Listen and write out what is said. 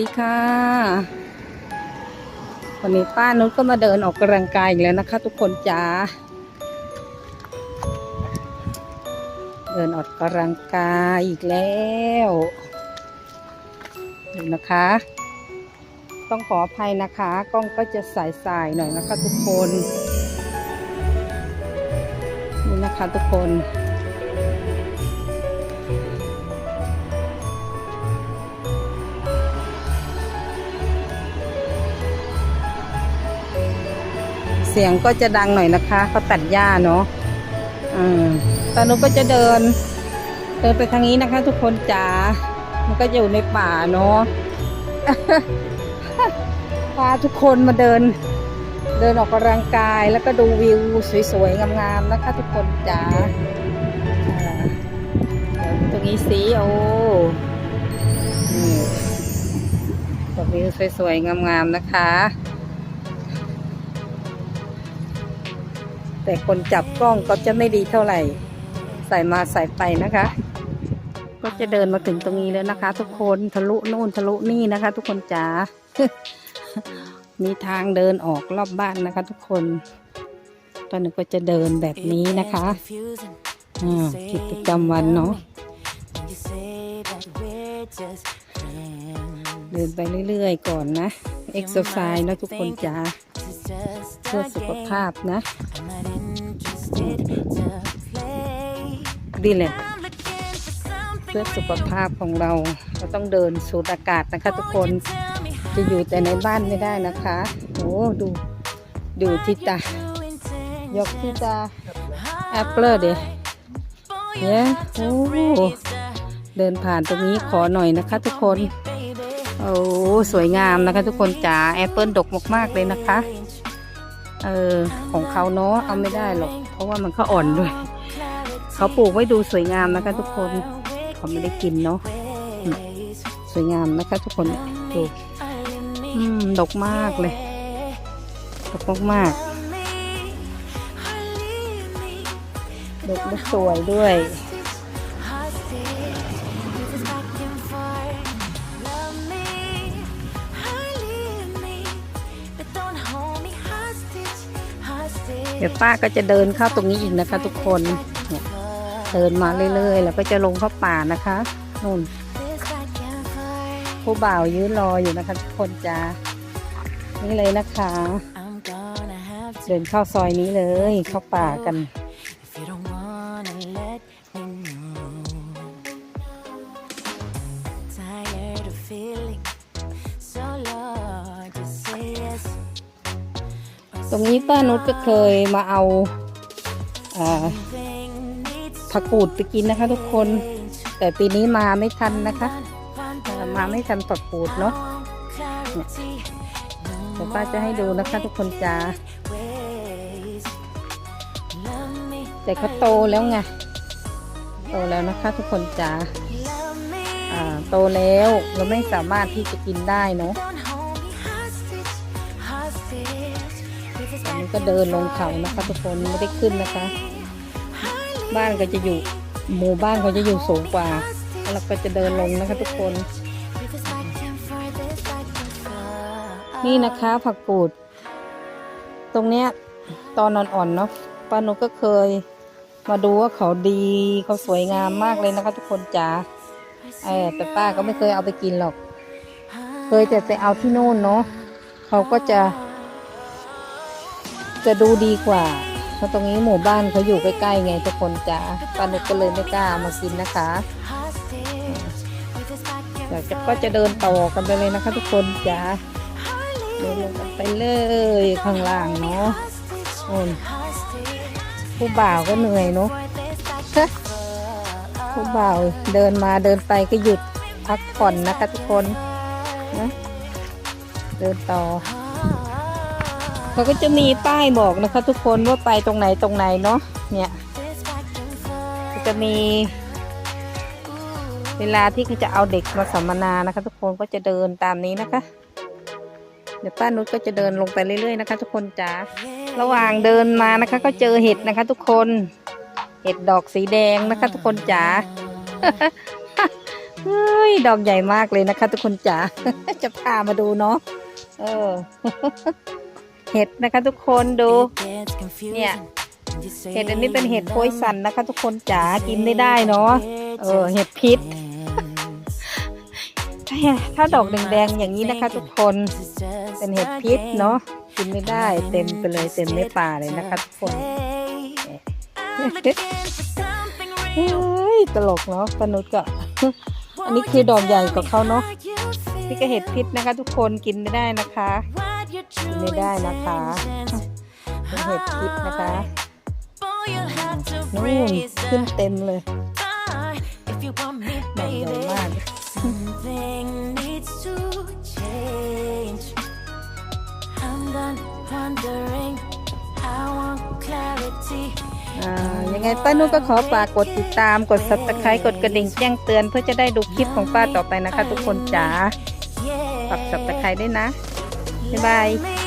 ดีค่ะ วันนี้ป้านุชก็มาเดินออกกำลังกายอีกแล้วนะคะ ทุกคนจ้า เดินออกกำลังกายอีกแล้วดูนะคะ ต้องขออภัยนะคะ กล้องก็จะสายๆหน่อยนะคะทุกคน นี่นะคะทุกคน สียงก็จะดังหน่อยนะคะเขาตัดหญ้าเนาะอตอนนู้นก็จะเดิน เดินไปทางนี้นะคะ ทุกคนจ๋า มันก็อยู่ในป่าเนาะพาทุกคนมาเดิน เดินออกกำลังกายแล้วก็ดูวิวสวยๆ งามๆ นะคะทุกคนจ๋าตรงนี้สีโอ้นี่วิวสวยๆ งามๆ นะคะ แต่คนจับกล้องก็จะไม่ดีเท่าไหร่ ใส่มาใส่ไปนะคะ ก็จะเดินมาถึงตรงนี้แล้วนะคะ ทุกคนทะลุนู่นทะลุนี่นะคะ ทุกคนจ๋ามีทางเดินออกรอบบ้านนะคะ ทุกคน ตอนนี้ก็จะเดินแบบนี้นะคะอ่ากิจกรรมวันเนาะเดินไปเรื่อยๆก่อนนะ เอ็กซ์ไซส์นะทุกคนจ๋าเพื่อสุขภาพนะ ดีเลยเพื่อสุขภาพของเราเราต้องเดินสูดอากาศนะคะทุกคนจะอยู่แต่ในบ้านไม่ได้นะคะโอ้ดูดูทิตายกทิตาแอปเปิลเดี๋ยเนี่ยโอ้เดินผ่านตรงนี้ขอหน่อยนะคะ ทุกคนโอ้สวยงามนะคะ ทุกคนจ๋าแอปเปิลดกมากๆเลยนะคะเออของเขาเนาะเอาไม่ได้หรอก เพราะว่ามันก็อ่อนด้วย เขาปลูกไว้ดูสวยงามนะคะทุกคนเขาไม่ได้กินเนาะสวยงามนะคะทุกคนดูอืมดกมากเลยดกมากๆดกและสวยด้วยเดี๋ยวป้าก็จะเดินเข้าตรงนี้อีกนะคะทุกคนเนี่ย ดินมาเรื่อยๆ แล้วก็จะลงเข้าป่านะคะนู่นผู้บ่าวยืนรออยู่นะคะทุกคนจ้านี่เลยนะคะ เดินเข้าซอยนี้เลยเข้าป่ากันตรงนี้ป้านุชก็เคยมาเอา ผักกูดไปกินนะคะ ทุกคน แต่ปีนี้มาไม่ทันนะคะมาไม่ทันผักกูดเนาะเดี๋ยวป้าจะให้ดูนะคะ ทุกคนจ้าแต่เขาโตแล้วไงโตแล้วนะคะ ทุกคนจ้าอ่าโตแล้วเราไม่สามารถที่จะกินได้เนาะตอนนี้ก็เดินลงเขานะคะ ทุกคนไม่ได้ขึ้นนะคะ บ้านก็จะอยู่หมู่บ้านเขาจะอยู่สูงกว่าแล้วเราก็จะเดินลงนะคะทุกคน นี่นะคะผักกูด ตรงเนี้ยตอนอ่อนๆเนาะป้านุก็เคยมาดูว่าเขาดีเขาสวยงามมากเลยนะคะ ทุกคนจ๋าเออแต่ป้าก็ไม่เคยเอาไปกินหรอก เคยแต่ไปเอาที่โน่นเนาะเขาก็จะ จะดูดีกว่า เพราะตรงนี้หมู่บ้านเขาอยู่ใกล้ๆไงทุกคนจ๋าปานุกก็เลยไม่กล้ามากินนะคะเดี๋ยวก็จะเดินต่อกันไปเลยนะคะ ทุกคนจ๋าเดินลงกันไปเลยข้างล่างเนาะโอ้น hostage. ผู้บ่าวก็เหนื่อยเนาะผู้บ่าวเดินมาเดินไปก็หยุดพักผ่อนนะคะทุกคนนะเดินต่อ เขาก็จะมีป้ายบอกนะคะทุกคนว่าไปตรงไหนตรงไหนเนาะเนี่ยจะมี เวลาที่เขาจะเอาเด็กมาสัมมนานะคะ ทุกคนก็จะเดินตามนี้นะคะ เดี๋ยวป้านุชก็จะเดินลงไปเรื่อยๆนะคะ ทุกคนจ้าระหว่างเดินมานะคะ ก็เจอเห็ดนะคะ ทุกคนเห็ดดอกสีแดงนะคะ ทุกคนจ๋าเฮ้ยดอกใหญ่มากเลยนะคะ ทุกคนจ๋าจะพามาดูเนาะเออ เห็ดนะคะทุกคนดู เนี่ย เห็ดอันนี้เป็นเห็ดโพยสันนะคะ ทุกคนจ๋ากินไม่ได้เนาะ เออ เห็ดพิษ ถ้าดอกแดงๆอย่างนี้นะคะ ทุกคน เป็นเห็ดพิษเนาะ กินไม่ได้เต็มไปเลยเต็มในป่าเลยนะคะทุกคนเฮ้ยตลกเนาะปนุษก็ อันนี้คือดอกใหญ่กว่าเขาเนาะนี่ก็เห็ดพิษนะคะ ทุกคนกินไม่ได้นะคะ กินไม่ได้นะคะเป็นเห็ดพิษนะคะนู่นู่นนขึ้ขึ้นนเต็มเลยดอกดอกใหญ่มาก Something needs to change. I'm done wondering. I want clarity. อ่ายังไงป้านุ่นก็ขอฝากกดติดตามกด subscribe กดกระดิ่งแจ้งเตือนเพื่อจะได้ดูคลิปของป้าต่อไปนะคะ ทุกคนจ๋า Yeah. ฝาก subscribe ด้วยนะบ๊ายบา 拜拜。